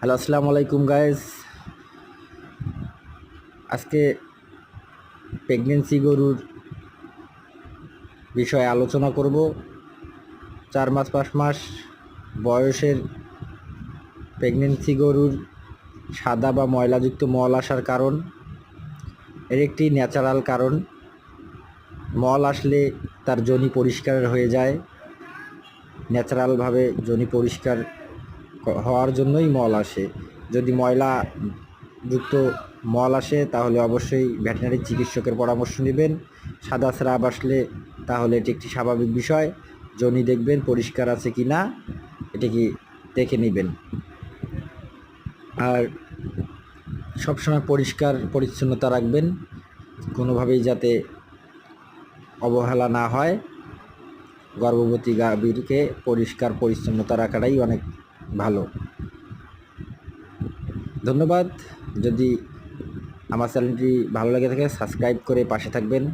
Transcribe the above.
Hello, আসসালামু আলাইকুম guys আজকে প্রেগনেন্সি গরুর বিষয়ে আলোচনা করব। চার মাস, পাঁচ মাস বয়সের প্রেগনেন্সি গরুর সাদা বা ময়লাযুক্ত মল আসার কারণ। এর একটি ন্যাচারাল কারণ। মল আসলে তার জনি পরিষ্কার হয়ে যায়। ন্যাচারালভাবে জনি পরিষ্কার হওয়ার জন্যই মল আসে। যদি ময়লা যুক্ত মল আসে, তাহলে অবশ্যই ভেটেনারি চিকিৎসকের পরামর্শ নেবেন। সাদা স্রাব আসলে তাহলে এটি একটি স্বাভাবিক বিষয়। জনি দেখবেন পরিষ্কার আছে কি না, এটি কি দেখে নেবেন। আর সবসময় পরিষ্কার, পরিচ্ছন্নতা রাখবেন, কোনোভাবেই যাতে অবহেলা না হয়। গর্ভবতী গাভীরকে পরিষ্কার, পরিচ্ছন্নতা রাখাটাই অনেক ভালো। ধন্যবাদ। যদি আমার চ্যানেলটি ভালো লাগে থাকে সাবস্ক্রাইব করে পাশে থাকবেন।